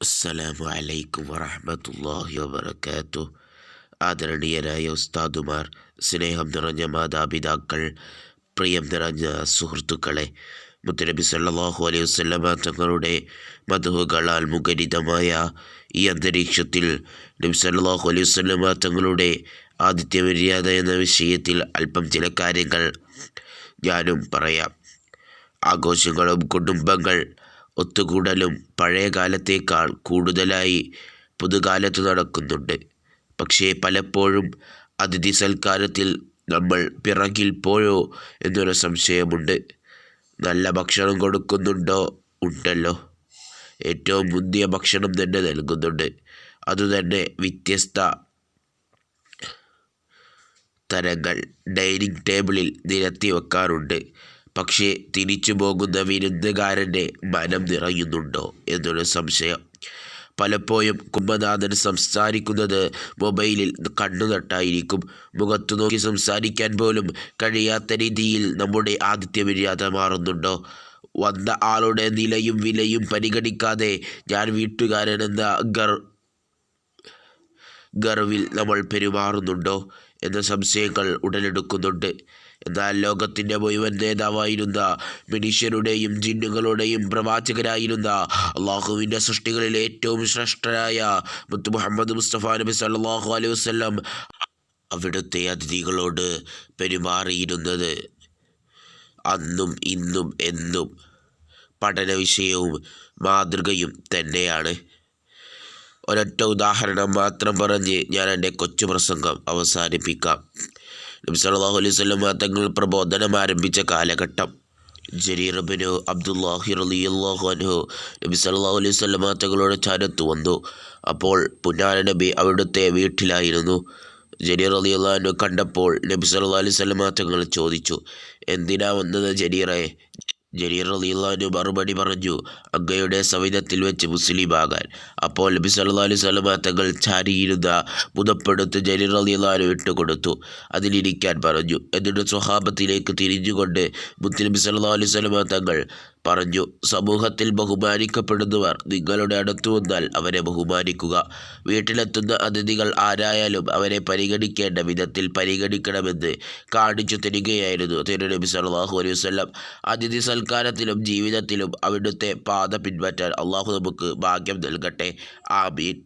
അസ്സലാമു അലൈക്കും വറഹ്മത്തുള്ളാഹി വബറകാതുഹു. ആദരണീയരായ ഉസ്താദുമാർ സ്നേഹം നിറഞ്ഞ മാതാപിതാക്കൾ പ്രിയം നിറഞ്ഞ സുഹൃത്തുക്കളെ മുത്തനബി സല്ലാഹു അലൈഹി വസ്ലമ തങ്ങളുടെ മധുഹുകളാൽ മുഖരിതമായ ഈ അന്തരീക്ഷത്തിൽ നബി സല്ലാഹു അലൈഹി വസ്ലമ തങ്ങളുടെ ആദിത്യ മര്യാദ എന്ന വിഷയത്തിൽ അല്പം ചില കാര്യങ്ങൾ ഞാനും പറയാം. ആഘോഷങ്ങളും കുടുംബങ്ങൾ ഒത്തുകൂടലും പഴയ കാലത്തേക്കാൾ കൂടുതലായി പുതുകാലത്ത് നടക്കുന്നുണ്ട്. പക്ഷേ പലപ്പോഴും അതിഥി സൽക്കാരത്തിൽ നമ്മൾ പിറകിൽ പോയോ എന്നൊരു സംശയമുണ്ട്. നല്ല ഭക്ഷണം കൊടുക്കുന്നുണ്ടോ? ഉണ്ടല്ലോ. ഏറ്റവും മുന്തിയ ഭക്ഷണം തന്നെ നൽകുന്നുണ്ട്. അതുതന്നെ വ്യത്യസ്ത തരങ്ങൾ. ഡൈനിങ് ടേബിളിൽ നിരത്തി വെക്കാറുണ്ട്. പക്ഷേ തിരിച്ചു പോകുന്ന വിരുന്നുകാരന്റെ മനം നിറയുന്നുണ്ടോ എന്നൊരു സംശയം. പലപ്പോഴും കുംഭനാഥൻ സംസാരിക്കുന്നത് മൊബൈലിൽ കണ്ണുനട്ടായിരിക്കും മുഖത്തു നോക്കി സംസാരിക്കാൻ പോലും കഴിയാത്ത രീതിയിൽ നമ്മുടെ ആദിത്യ മര്യാദ മാറുന്നുണ്ടോ? വന്ന ആളുടെ നിലയും വിലയും പരിഗണിക്കാതെ ഞാൻ വീട്ടുകാരനെന്ന ഗർ ഗർവിൽ നമ്മൾ പെരുമാറുന്നുണ്ടോ? എന്ന സംശയങ്ങൾ ഉടലെടുക്കുന്നുണ്ട്. എന്നാൽ ലോകത്തിന്റെ മുഴുവൻ നേതാവായിരുന്ന മനുഷ്യരുടെയും ജിന്നുകളുടെയും പ്രവാചകരായിരുന്ന അള്ളാഹുവിന്റെ സൃഷ്ടികളിൽ ഏറ്റവും ശ്രേഷ്ഠരായ മുത്തു മുഹമ്മദ് മുസ്തഫ നബി സല്ലല്ലാഹു അലൈഹി വസല്ലം അവിടുത്തെ അതിഥികളോട് പെരുമാറിയിരുന്നത്. അന്നും ഇന്നും എന്നും പഠന വിഷയവും മാതൃകയും തന്നെയാണ്. ഒരൊറ്റ ഉദാഹരണം മാത്രം പറഞ്ഞ് ഞാൻ എന്റെ കൊച്ചു പ്രസംഗം അവസാനിപ്പിക്കാം. നബി സല്ലല്ലാഹു അലൈഹി വസല്ലം തങ്ങൾ പ്രബോധനം ആരംഭിച്ച കാലഘട്ടം. ജരീറബിനു അബ്ദുല്ലാഹി റളിയല്ലാഹു അൻഹു നബി സല്ലല്ലാഹു അലൈഹി വസല്ലം തങ്ങളുടെ ചാരത്ത് വന്നു. അപ്പോൾ പുന്നാര നബി അവിടുത്തെ വീട്ടിലായിരുന്നു. ജരീർ റളിയല്ലാഹു കണ്ടപ്പോൾ നബി സല്ലല്ലാഹു അലൈഹി വസല്ലം തങ്ങൾ ചോദിച്ചു എന്തിനാ വന്നത് ജരീറെ? ജരീർ റളിയല്ലാഹു മറുപടി പറഞ്ഞു അങ്ങയുടെ സവിധത്തിൽ വെച്ച് മുസ്ലിമാകാൻ. അപ്പോൾ നബി സല്ലല്ലാഹു അലൈഹി വസല്ലം തങ്ങൾ ചാരിയിരുന്ന മുതപ്പെടുത്ത് ജരീർ റളിയല്ലാഹു ഇട്ടുകൊടുത്തു. അതിലിരിക്കാൻ പറഞ്ഞു. എന്നിട്ട് സ്വഹാബത്തിലേക്ക് തിരിഞ്ഞുകൊണ്ട് മുത്തുനബി സല്ലല്ലാഹു അലൈഹി തങ്ങൾ പറഞ്ഞു സമൂഹത്തിൽ ബഹുമാനിക്കപ്പെടുന്നവർ നിങ്ങളുടെ അടുത്തു വന്നാൽ അവരെ ബഹുമാനിക്കുക. വീട്ടിലെത്തുന്ന അതിഥികൾ ആരായാലും അവരെ പരിഗണിക്കേണ്ട വിധത്തിൽ പരിഗണിക്കണമെന്ന് കാണിച്ചു തരികയായിരുന്നു തിരുനബി സല്ലല്ലാഹു അലൈഹി വസ്ലം അതിഥി സൽക്കാരത്തിലും ജീവിതത്തിലും അവിടുത്തെ പാത പിൻപറ്റാൻ അള്ളാഹു നമുക്ക് ഭാഗ്യം നൽകട്ടെ. ആമീൻ.